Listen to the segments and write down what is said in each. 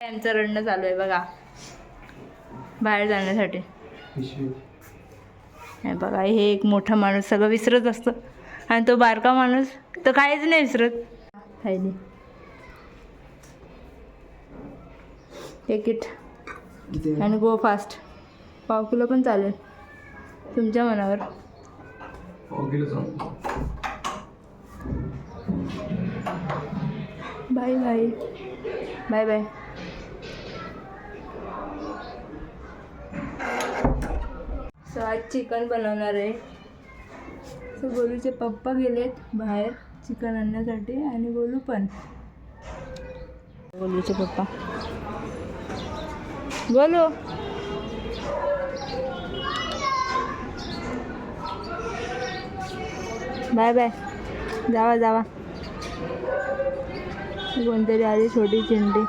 आमचं रडणं चालू आहे बघा. बाहेर जाण्यासाठी. हे बघा हे एक मोठा माणूस सगळं विसरत असतं. आणि तो बारका माणूस तो काहीच नाही विसरत. खायली टेक इट आणि गो फास्ट पाव किलो पण चालेल. तुमच्या मनावर. Bye bye. Bye bye. So आज चिकन बनवणार आहे. सो गोलूचे पप्पा गेलेत बाहेर चिकन आणण्यासाठी आणि गोलू पण. गोलूचे पप्पा. गोलू. Bye bye. जावा जावा. कोणतरी आली छोटी चिंटी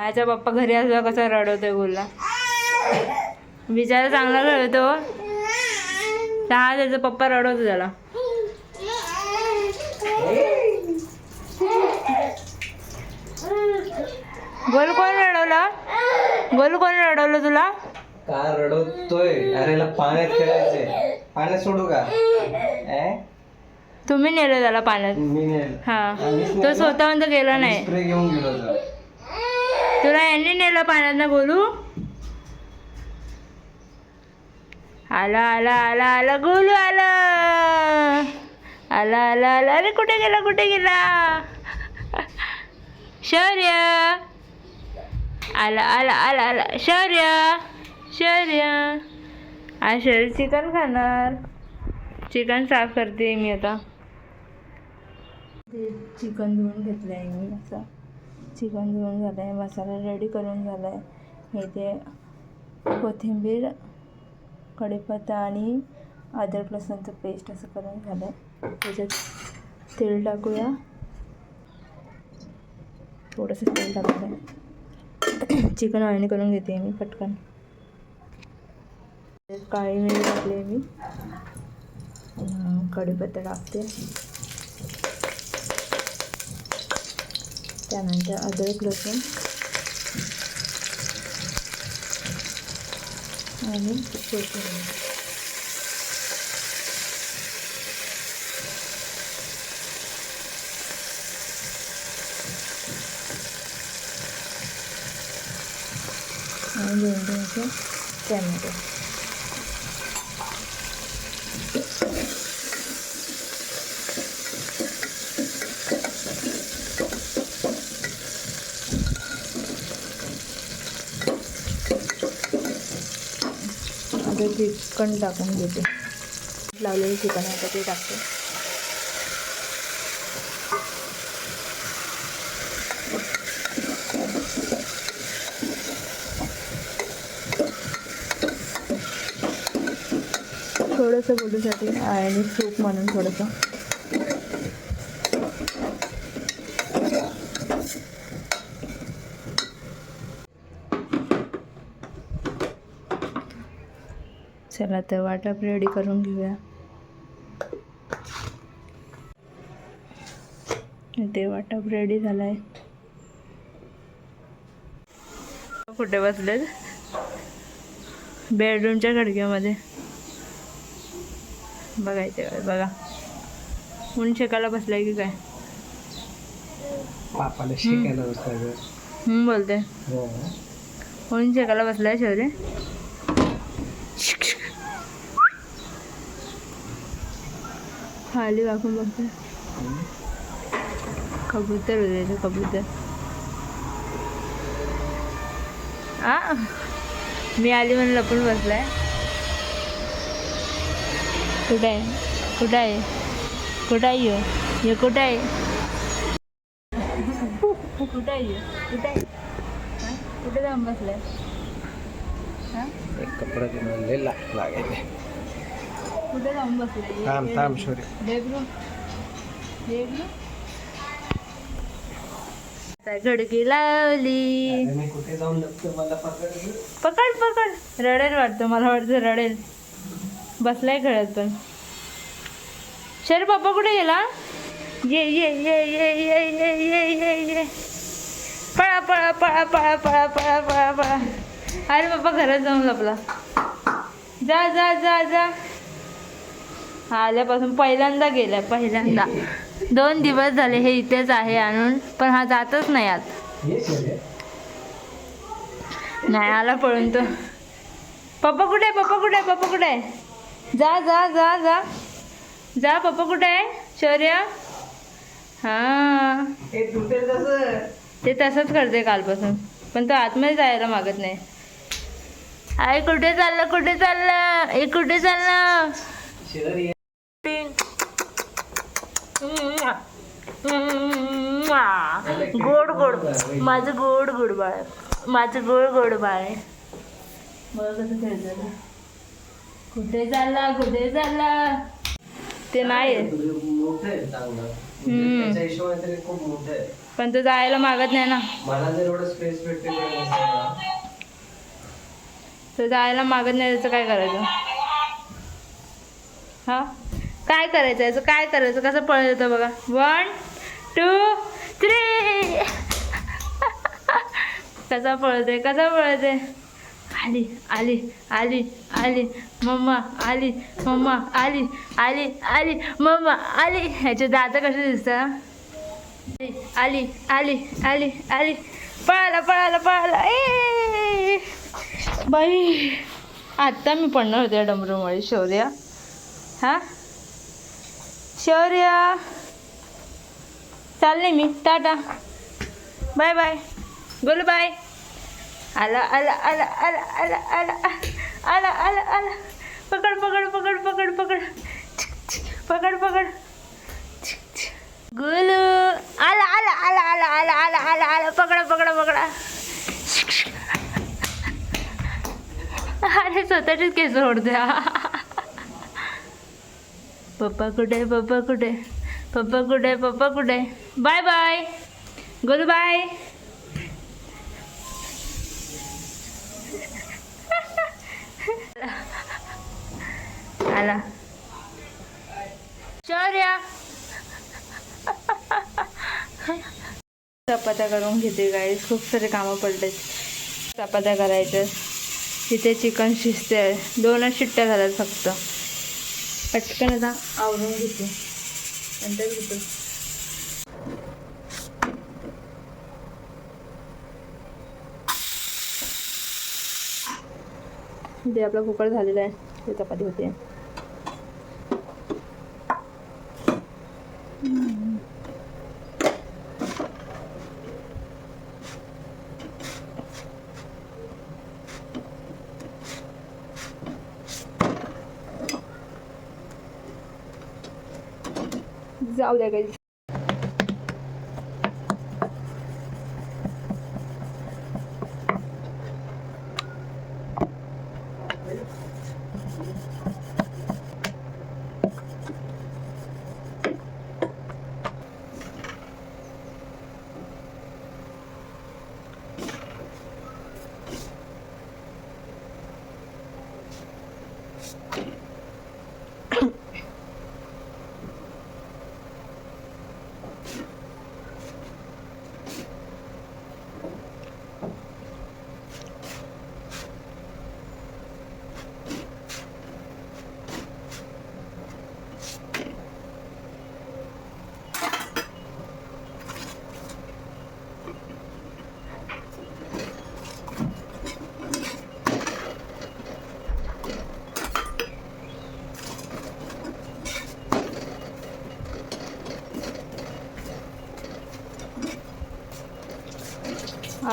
ह्याचा पप्पा घरी असला कसा रडवतोय बोलला. बिचारा चांगला रडतो. हा त्याचा पप्पा रडवतो त्याला. गोल कोण रडवलं? गोल कोण रडवलं तुला? का रडवतोय? अरे पाण्यात खेळायचंय. पाण्यात सोडू का? तुम्ही नेलं त्याला पाण्यात. मी नेल. हा. तो स्वतःहून तर गेला नाही. स्प्रे घेऊन गेलो तुला यांनी नेलं पाण्यात गोलू? आला आला आला आला गोलू आला. आला आला आला. अरे कुठे गेला कुठे गेला? शौर्य. आला आला आला आला. शौर्य शौर्य. आज शौर्य चिकन खाणार. चिकन साफ करते मी आता. ते चिकन धुवून घेतलं आहे मी असं. चिकन धुवून झालं आहे मसाला रेडी करून झाला आहे इथे ते कोथिंबीर कढीपत्ता आणि अद्रक लसूणचं पेस्ट असं करून झालं आहे त्याच्यात तेल टाकूया. थोडंसं तेल टाकूया. चिकन अळणी करून घेते मी पटकन. काळी मिरी टाकली मी. कढीपत्ता टाकते. त्यानंतर अद्रक लसूण आणि कोथिंबीर आणि दोन दोनशे टॅमॅटो आता चिकन टाकून घेते. लावलेलं चिकन आहे तर ते टाकते. थोडंसं बोलूसाठी आणि सूप म्हणून थोडंसं. चला तर वाटप रेडी करून घेऊया. ते वाटप रेडी झालाय. कुठे बसलेत? बेडरूमच्या खिडक्यामध्ये. बघायचं बघा. ऊन शेकायला बसलाय की काय? पापाला शिकायला बसला हम्म बोलते ऊन शेकायला बसलाय शौर्य? खाली वाकून बघते. कबूतर होते कबूतर. आ? मी आली म्हणून लपून बसलाय. कुठं आहे? कुठं आहे? कुठं आहे ये? कुठं आहे? कुठं आहे कुठं आहे? कुठे जाऊन बसलाय? हा? कपडा लागायचे कुठे जाऊन बसलाय थांब थांब देवरू घडकी लावली. कुठे जाऊन मला पकड पकड पकड. रडेल वाटतं मला वाटतं रडेल. बसलाय खेळत पण. शरी पप्पा कुठे गेला? ये ये ये ये ये ये ये ये ये. पळा पळा पळा पळा पळा पळा पळा पळा. अरे पप्पा घरात जाऊन लपला. जा जा जा जा. हा आल्यापासून पहिल्यांदा गेलाय पहिल्यांदा. दोन दिवस झाले हे इथेच आहे आणून पण हा जातच नाही आत नाही आला पळून तो. पप्पा कुठे पप्पा कुठे आहे? पप्पा कुठे आहे? जा जा जा जा. जा पप्पा कुठे आहे? शौर्य? हां. ते तसंच करते कालपासून पण तो आतमध्ये जायला मागत नाही. आई कुठे चाललं? कुठे चाललं? ए कुठे चाललं शहर ये गोड गोड. माझं गोड गोड बाळ. आहे. माझं गोड गोड बाळ. आहे बघ कसं खेळतं ना. कुठे चालला कुठे चालला? ते नाही आहे पण तो जायला मागत नाही ना. तो जायला मागत नाही त्याचं काय करायचं? हा? काय करायचं? याचं काय करायचं? कसं पळत बघा? वन टू थ्री कसा पळते कसा पळते आली आली आली आली. मम्मा आली मम्मा आली आली आली मम्मा आली. ह्याचे दात कसे दिसतात आली आली आली आली पळाला पळाला पळाला. ए! बाई आत्ता मी पडणार होते डमरूमुळे. शौर्या. हा? शौर्या. चालले मी टाटा बाय बाय बोल बाय आला आला आला आला आला आला आला आला आला पकड पकड पकड पकड पकड पकड पकड गुलू आला आला आला आला आला आला आला आला पकडा पकडा पकडा अरे स्वतःचेच केस ओढते पप्पा कुठे पप्पा कुठे पप्पा कुठे? पप्पा कुठे? Bye bye. गोलू बाय. आला. शौर्य. चपात्या करून घेते गाईस खूप सारे कामं पडलेत. चपात्या करायच्या तिथे चिकन शिजते दोनच शिट्ट्या झाल्यात फक्त. पटकन आता आवरून घेते. नंतर घेते इथे आपला कुकर झालेला आहे. ते चपाती होते. जाऊ द्या काही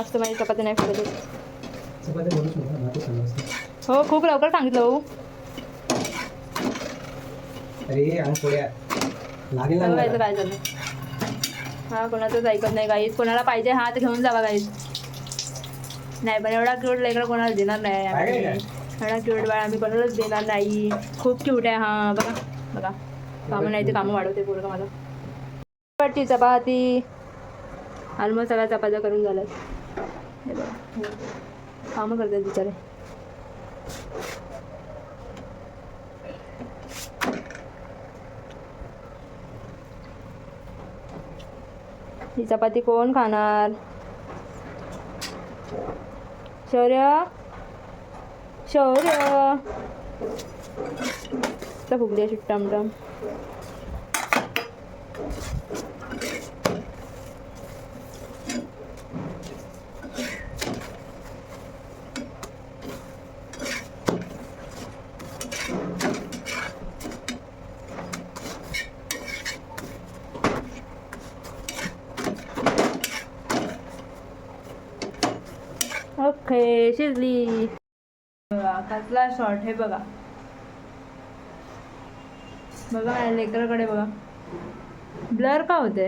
आज तर माझी चपाती नाही फुगत होती. चपात्या बोलूच नका ना, ते चांगलं असतं. हो खूप लवकर सांगितलं हो. काय झालं? हा कोणाचंच ऐकत नाही काहीच कोणाला पाहिजे हा तर घेऊन जावा काहीच नाही पण एवढा क्यूट लेकर कोणाला देणार नाही? एवढा क्यूट बाळ आम्ही कोणालाच देणार नाही. खूप क्यूट आहे हा बघा बघा. कामं नाही ते कामं वाढवते पोरगा माझा. चपाती चपाती. ऑलमोस्ट सगळ्या चपात्या करून झाल्यात. हे बघा. कामं करतात बिचारे. ही चपाती कोण खाणार? शौर्य? शौर्य. तर फुगली अशी टमटम ओके शिजली बघा कसला शॉर्ट हे बघा. बघा माझ्या लेकराकडे बघा. ब्लर का होते?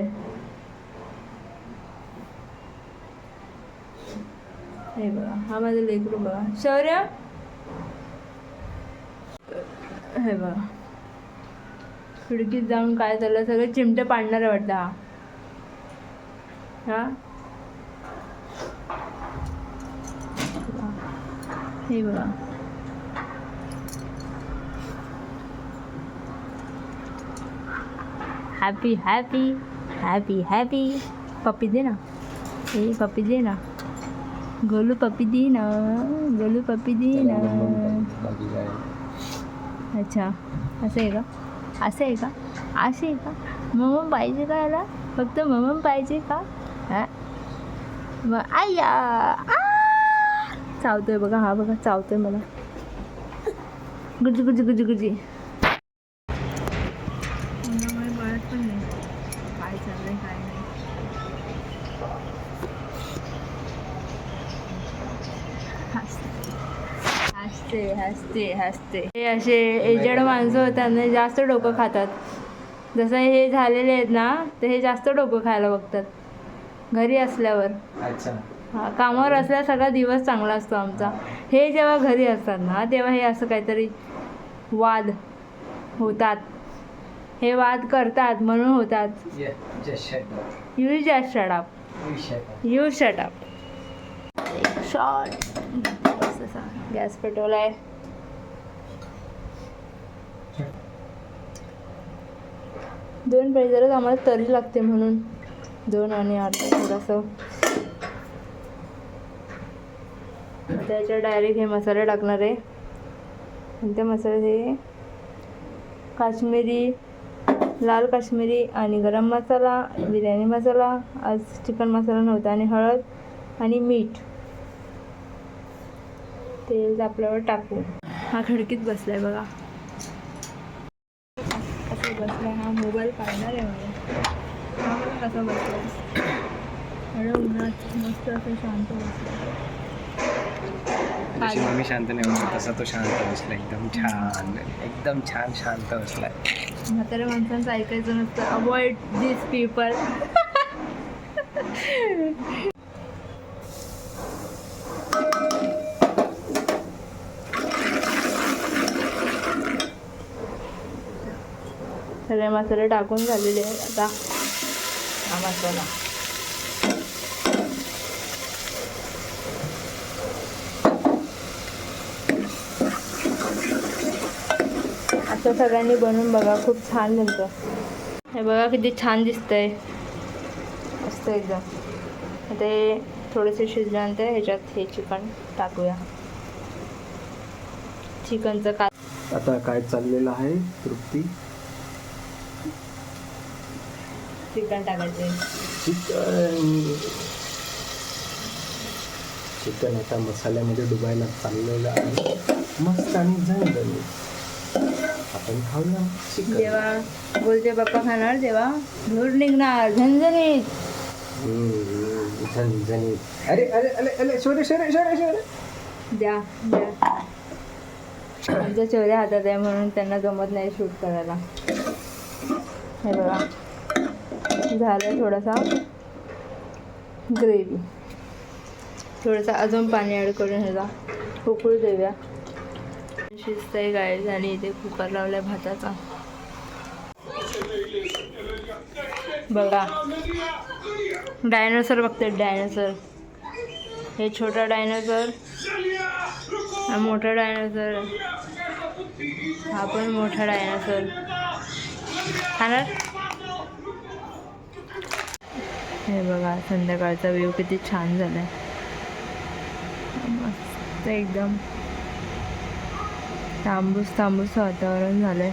हे बघा हा माझं लेकरू बघा. शौर्य? हे बघा. खिडकीत जाऊन काय चाललं सगळे चिमटे पाडणार वाटतं हा. हा? हे बघा हॅपी हॅपी हॅपी हॅपी पप्पी दे ना ए पप्पी दे ना गोलू पप्पी दे ना गोलू पप्पी दे ना बाकी काय अच्छा असं आहे का असं आहे का असं आहे का मम पाहिजे का याला फक्त मम पाहिजे का हा मग आय्या आ! चावतोय बघा हा बघा चावतोय मला. गुजी गुजी गुजी गुजी उन्हामुळे कळत पण नाही. काय चाललंय काय नाही. हसते. हसते हसते हे असे एजड माणसं होतात ना जास्त डोकं खातात. जसं हे झालेले आहेत ना तर हे जास्त डोकं खायला बघतात. घरी असल्यावर. अच्छा. हा कामावर असल्या सगळा दिवस चांगला असतो आमचा. हे जेव्हा घरी असतात ना तेव्हा हे असं काहीतरी वाद होतात. हे वाद करतात म्हणून होतात. ये just up. You shut up short gas पेटवलाय दोन पाहिजे आम्हाला तरी लागते म्हणून. दोन आणि अर्धा थोडंसं. आता डायरेक्ट हे मसाले टाकणार आहे. आणि ते मसाले हे काश्मीरी लाल काश्मीरी आणि गरम मसाला बिर्याणी मसाला आज चिकन मसाला नव्हता आणि हळद आणि मीठ. तेल आपल्यावर टाकू. हा खिडकीत बसलाय बघा. कसं बसलाय हा मोबाईल पाहणार आहे मला. हा बघा कसा बसलाय. एवढं उन्हात मस्त असं शांत बसलाय. जशी मम्मी शांत नाही बसत तसा तो शांत बसला एकदम छान. एकदम छान शांत बसलाय. म्हाताऱ्या माणसांचं ऐकायचं नसतं. अवॉइड दिस पीपल सगळे मसाले टाकून झालेले आहेत आता. हा मसाला असं सगळ्यांनी बनवून बघा खूप छान बनतं हे बघा किती छान दिसतंय. मस्त एकदम. हे थोडेसे शिजल्यानंतर ह्याच्यात हे चिकन टाकूया. चिकनचं का आता काय चाललेलं आहे? तृप्ती? चिकन टाकायचे चिकन. चिकन आता मसाल्यामध्ये डुबायला चाललेलं आहे. मस्त आणि झणझणीत आपण खाऊया. चिकन जेव्हा बोलते बाप्पा खाणार तेव्हा? धूर निघणार झणझणीत. हम्म, झणझणीत. अरे अरे अरे अरे शोरे शोरे शोरे शोरे द्या द्या. आमच्या चेहऱ्या हातात आहे म्हणून त्यांना जमत नाही शूट करायला. हे बघा. झालं थोडासा ग्रेव्ही. थोडंसं अजून पाणी ॲड करून ह्याला. उकळू देऊया. शिजतंय गायज आणि इथे कुकर लावलाय भाताचा. बघा. डायनोसर बघते डायनोसर हे छोटा डायनोसर हा मोठा डायनोसर हा पण मोठा डायनोसर खाणार? हे बघा संध्याकाळचा व्ह्यू किती छान झालाय. मस्त एकदम. तांबूस तांबूस वातावरण झालंय.